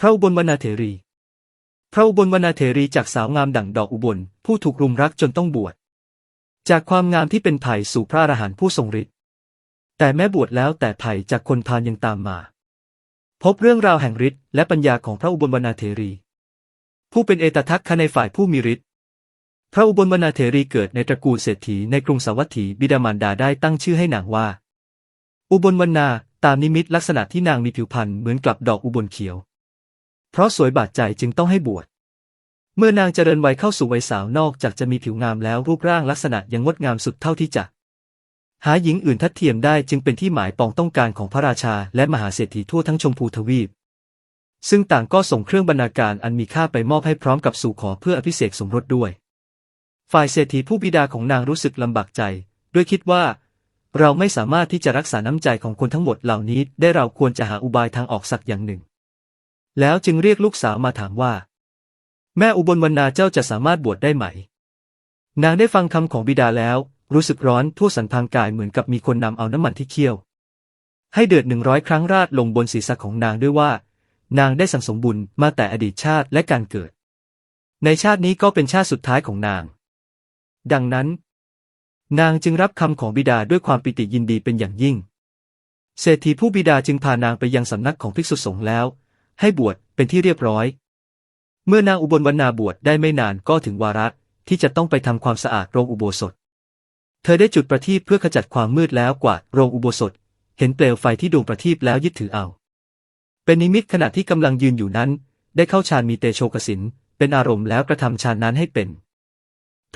พระอุบลวรรณเถรี พระอุบลวรรณเถรีจากสาวงามดั่งดอกอุบล ผู้ถูกรุมรักจนต้องบวช จากความงามที่เป็นไผ่สู่พระอรหันต์ผู้ทรงฤทธิ์ แต่แม้บวชแล้วแต่ไผ่จากคนพาลยังตามมา พบเรื่องราวแห่งฤทธิ์และปัญญาของพระอุบลวรรณเถรี ผู้เป็นเอตทัคคะในฝ่ายผู้มีฤทธิ์ พระอุบลวรรณเถรีเกิดในตระกูลเศรษฐีในกรุงสาวัตถีบิดามารดาได้ตั้งชื่อให้นางว่า อุบลวรรณาตามนิมิตลักษณะที่นางมีผิวพรรณเหมือนกับดอกอุบลเขียว เพราะสวยบาดใจจึงต้องให้บวช เมื่อนางเจริญวัยเข้าสู่วัยสาวนอกจากจะมีผิวงามแล้วรูปร่างลักษณะยังงดงามสุดเท่าที่จะ หาหญิงอื่นทัดเทียมได้จึงเป็นที่หมายปองต้องการของพระราชาและมหาเศรษฐีทั่วทั้งชมพูทวีป ซึ่งต่างก็ส่งเครื่องบรรณาการอันมีค่าไปมอบให้พร้อมกับสู่ขอเพื่ออภิเษกสมรสด้วย ฝ่ายเศรษฐีผู้บิดาของนางรู้สึกลำบากใจ ด้วยคิดว่าเราไม่สามารถที่จะรักษาน้ำใจของคนทั้งหมดเหล่านี้ได้เราควรจะหาอุบายทางออกสักอย่างหนึ่ง แล้วจึงเรียกลูกสาวมาถามว่า แม่อุบลวรรณาเจ้าจะสามารถบวชได้ไหม นางได้ฟังคำของบิดาแล้ว รู้สึกร้อนทั่วสันพางกายเหมือนกับมีคนนำเอาน้ำมันที่เคี่ยว ให้เดือดหนึ่งร้อยครั้งราดลงบนศีรษะของนางด้วยว่า นางได้สั่งสมบุญมาแต่อดีตชาติและการเกิด ในชาตินี้ก็เป็นชาติสุดท้ายของนาง ดังนั้น นางจึงรับคำของบิดาด้วยความปิติยินดีเป็นอย่างยิ่งเศรษฐีผู้บิดาจึงพานางไปยังสำนักของภิกษุสงฆ์แล้ว ให้บวชเป็นที่เรียบร้อย เมื่อนางอุบลวรรณาบวชได้ไม่นานก็ถึงวาระที่จะต้องไปทำความสะอาดโรงอุโบสถ เธอได้จุดประทีปเพื่อขจัดความมืดแล้วกวาดโรงอุโบสถ เห็นเปลวไฟที่ดวงประทีปแล้วยึดถือเอา เป็นนิมิตขณะที่กำลังยืนอยู่นั้น ได้เข้าฌานมีเตโชกสินเป็นอารมณ์แล้วกระทำฌานนั้นให้เป็น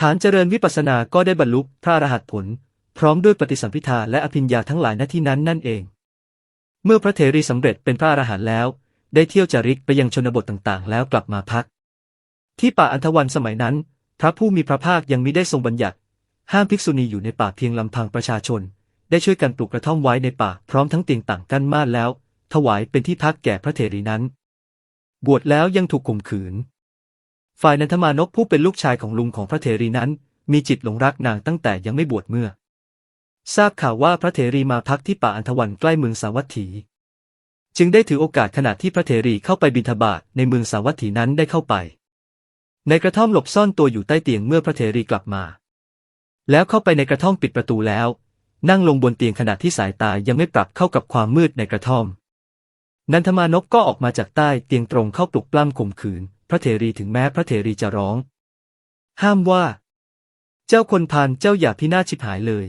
ฐานเจริญวิปัสสนาก็ได้บรรลุพระอรหัตผล พร้อมด้วยปฏิสัมพิทาและอภิญญาทั้งหลายณที่นั้นนั่นเอง เมื่อพระเถรีสำเร็จเป็นพระอรหันต์แล้ว ได้เที่ยวจาริกไปยังชนบทต่างๆ แล้วกลับมาพัก ที่ป่าอันธวันสมัยนั้น พระผู้มีพระภาคยังมิได้ทรงบัญญัติ ห้ามภิกษุณีอยู่ในป่าเพียงลำพังประชาชน ได้ช่วยกันปลูกกระท่อมไว้ในป่าพร้อมทั้งเตียงต่างกั้นม่านแล้ว ถวายเป็นที่พักแก่พระเถรีนั้น บวชแล้วยังถูกข่มขืน ฝ่ายนันทมานพผู้เป็นลูกชายของลุงของพระเถรีนั้น มีจิตหลงรักนางตั้งแต่ยังไม่บวชเมื่อ ทราบข่าวว่าพระเถรีมาพักที่ป่าอันธวันใกล้เมืองสาวัตถี จึงได้ถือโอกาสขณะที่พระเถรีเข้าไปบิณฑบาตในเมืองสาวัตถีนั้นได้เข้าไป ในกระท่อมหลบซ่อนตัวอยู่ใต้เตียงเมื่อพระเถรีกลับมา แล้วเข้าไปในกระท่อมปิดประตูแล้ว นั่งลงบนเตียงขณะที่สายตายังไม่ปรับเข้ากับความมืดในกระท่อม นันทมานพก็ออกมาจากใต้เตียงตรงเข้าปลุกปล้ำข่มขืน พระเถรีถึงแม้พระเถรีจะร้อง ห้ามว่า เจ้าคนพาลเจ้าอย่าพินาศชิบหายเลย